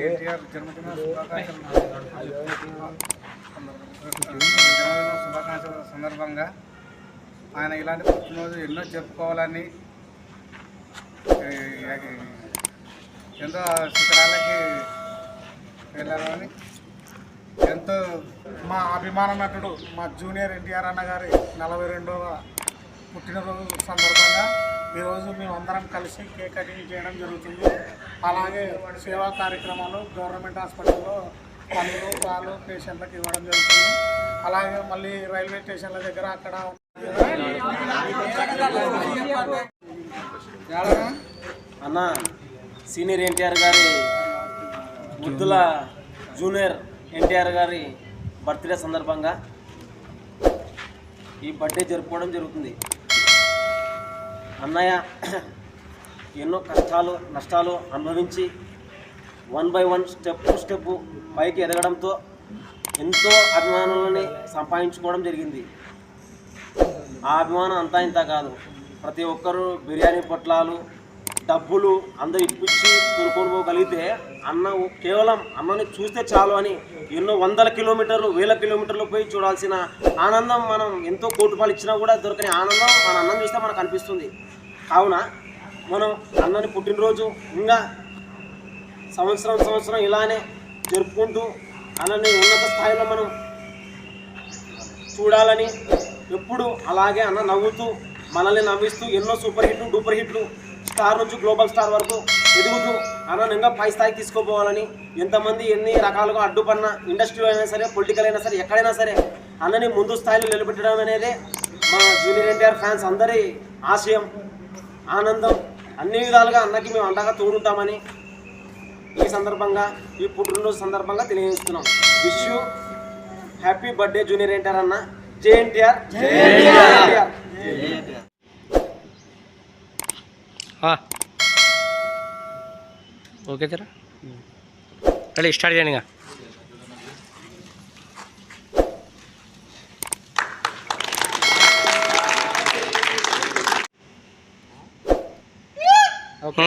ఎన్టీఆర్ జన్మదిన శుభాకాంక్షలు జన్మదిన శుభాకాంక్షల సందర్భంగా ఆయన ఇలాంటి పుట్టినరోజు ఎన్నో చెప్పుకోవాలని ఎంతో శిఖరాలకి వెళ్ళాలని ఎంతో మా అభిమాన నటుడు మా జూనియర్ ఎన్టీఆర్ అన్న గారి నలభై రెండవ పుట్టినరోజు సందర్భంగా ఈరోజు మేము అందరం కలిసి కేక్ కటింగ్ చేయడం జరుగుతుంది. అలాగే సేవా కార్యక్రమాలు గవర్నమెంట్ హాస్పిటల్లో పనులు పాలు పేషెంట్లకు ఇవ్వడం జరుగుతుంది. అలాగే మళ్ళీ రైల్వే స్టేషన్ల దగ్గర అక్కడ అన్న సీనియర్ ఎన్టీఆర్ గారి ముద్దుల జూనియర్ ఎన్టీఆర్ గారి బర్త్డే సందర్భంగా ఈ బర్త్డే జరుపుకోవడం జరుగుతుంది. అన్నయ్య ఎన్నో కష్టాలు నష్టాలు అనుభవించి one by one step to step పైకి ఎదగడంతో ఎంతో అభిమానులని సంపాదించుకోవడం జరిగింది. ఆ అభిమానం అంతా ఇంత కాదు. ప్రతి ఒక్కరూ బిర్యానీ పొట్లాలు డబ్బులు అందరు ఇప్పించి తోలుకొని పోగలిగితే అన్న కేవలం అన్నని చూస్తే చాలు అని ఎన్నో వందల కిలోమీటర్లు వేల కిలోమీటర్లు పోయి చూడాల్సిన ఆనందం మనం ఎంతో కోటి రూపాయలు ఇచ్చినా కూడా దొరకని ఆనందం మన అన్నం చూస్తే మనకు అనిపిస్తుంది. కావున మనం అన్నని పుట్టినరోజు ఇంకా సంవత్సరం సంవత్సరం ఇలానే జరుపుకుంటూ అన్నని ఉన్నత స్థాయిలో మనం చూడాలని ఎప్పుడు అలాగే అన్న నవ్వుతూ మనల్ని నవ్విస్తూ ఎన్నో సూపర్ హిట్లు డూపర్ హిట్లు స్టార్ నుంచి గ్లోబల్ స్టార్ వరకు ఎదుగుతూ ఇంకా పై స్థాయికి తీసుకోపోవాలని ఎంతమంది ఎన్ని రకాలుగా అడ్డుపన్న ఇండస్ట్రీ అయినా సరే పొలిటికల్ అయినా సరే ఎక్కడైనా సరే అన్నని ముందు స్థాయిలో నిలబెట్టడం అనేది మా జూనియర్ ఎన్టీఆర్ ఫ్యాన్స్ అందరి ఆశయం ఆనందం. అన్ని విధాలుగా అన్నకి మేము అండగా తోడుంటామని ఈ సందర్భంగా ఈ పుట్టినరోజు సందర్భంగా తెలియజేస్తున్నాం. Wish you happy birthday junior NTR అన్న. జే ఎన్టీఆర్ ఎన్టీఆర్ ఓకే జరా. రెడీ స్టార్ట్ చేయండి ఇంకా. ఓకే.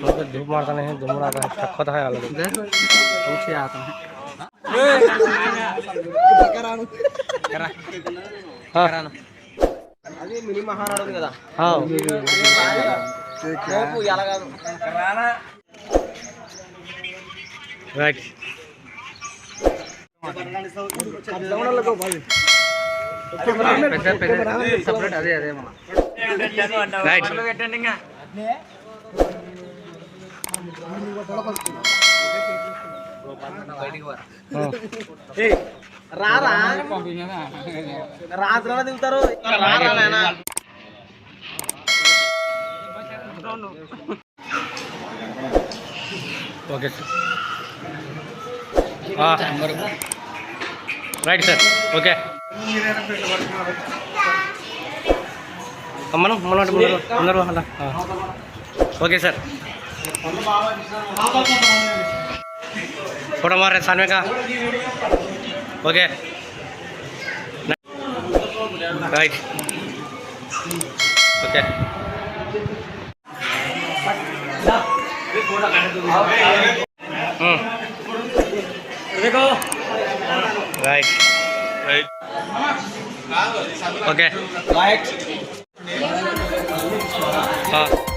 तो धूप मारता नहीं है धूम रहा है थकता है अलग पूछे आता है हाँ అది మినీ మహానాడు ఉంది కదా हाँ రేపు ఎలా కాదు राइट సపరేట్ అదే అదే మన రైట్ రారా రాత్రి దిగుతారు రారా నాయనా okay sir right sir okay మనం మన ముందరు ముందరు అలా ఓకే సార్ ఫోటో మారే సాన్వే का ఓకే. ఓకే ఓకే రైట్ हाँ